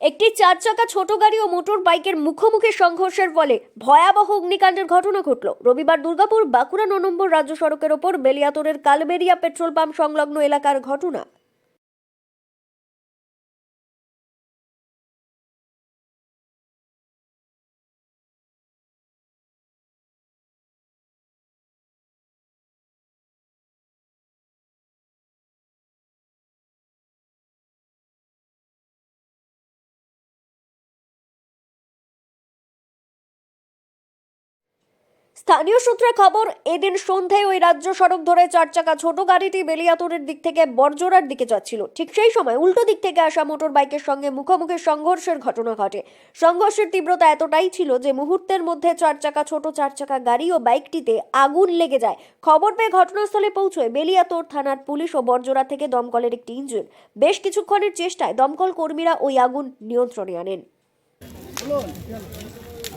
একটি চার চাকা ছোট গাড়ি ও মোটর বাইকের মুখোমুখি সংঘর্ষের ফলে ভয়াবহ অগ্নিকাণ্ডের ঘটনা ঘটল। রবিবার দুর্গাপুর বাঁকুড়া ন নম্বর রাজ্য সড়কের ওপর বেলিয়াতরের কালবেরিয়া পেট্রোল পাম্প সংলগ্ন এলাকার ঘটনা। স্থানীয় সূত্রে খবর, এদিন সন্ধ্যায় ওই রাজ্য সড়ক ধরে চার চাকা ছোট গাড়িটি বেলিয়াতরের দিক থেকে বর্জরার দিকে যাচ্ছিল। ঠিক সেই সময় উল্টো দিক থেকে আসা মোটর বাইকের সঙ্গে মুখোমুখি সংঘর্ষের ঘটনা ঘটে। সংঘর্ষের তীব্রতা এতটাই ছিল যে মুহূর্তের মধ্যে চার চাকা ছোট চার চাকা গাড়ি ও বাইকটিতে আগুন লেগে যায়। খবর পেয়ে ঘটনাস্থলে পৌঁছয় বেলিয়াতোর থানার পুলিশ ও বর্জরা থেকে দমকলের একটি ইঞ্জিন। বেশ কিছুক্ষণের চেষ্টায় দমকল কর্মীরা ওই আগুন নিয়ন্ত্রণে আনেন।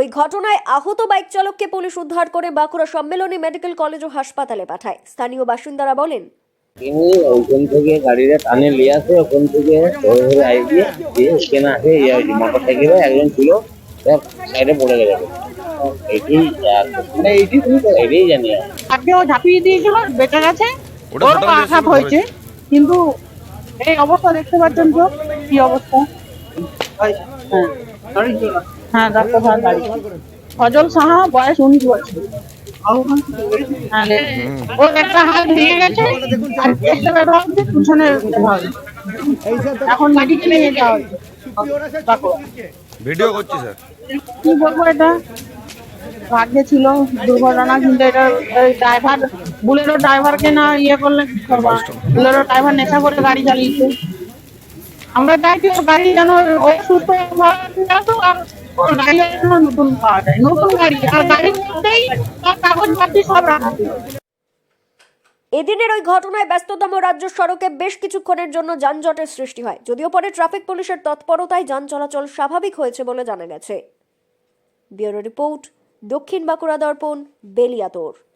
ওই ঘটনায় আহত বাইক চালককে পুলিশ উদ্ধার করে বাঁকুড়া সম্মেলনী মেডিকেল কলেজ ও হাসপাতালে পাঠায়। স্থানীয় বাসিন্দারা বলেন তিনি ওখান থেকে গাড়িটা টানে নিয়ে আসে ওখান থেকে ধরে ধরে আই দিয়ে আসে মোটর সাইকেলে একজন ছিল সাইডে পড়ে গেছে। এটাই মানে তুমি এটাই জানি। তাকেও ঝাঁপিয়ে দিয়েছিল সোটালি আঘাত হয়েছে। কিন্তু এই অবস্থা দেখতে পাচ্ছেন তো কি অবস্থা? হ্যাঁ। হ্যাঁ ডাক্তার গাড়ি ফজল সাহা বয়স উনিশ বছর। হ্যাঁ, ওর একটা হাত ভেঙে গেছে আর একটা ব্যথা হচ্ছে পিছনে এখন মেডিকেলে নিয়ে যাওয়া ভিডিও করছি স্যার। কি বলব এটা? ভাগ্যে ছিল দুর্ঘটনা কিন্তু এটা ড্রাইভার বুলেরো ড্রাইভারকে না ইয়ে করলে বুলেরো ড্রাইভার নেশা করে গাড়ি চালিয়েছে। আমরা চাইছি গাড়ি যেন ওই সুস্থ আর এদিনের ওই ঘটনায় ব্যস্ততম রাজ্য সড়কে বেশ কিছুক্ষণের জন্য যানজটের সৃষ্টি হয়। যদিও পরে ট্রাফিক পুলিশের তৎপরতায় যান চলাচল স্বাভাবিক হয়েছে বলে জানা গেছে। ব্যুরো রিপোর্ট, দক্ষিণ বাঁকুড়া দর্পণ, বেলিয়াতোর।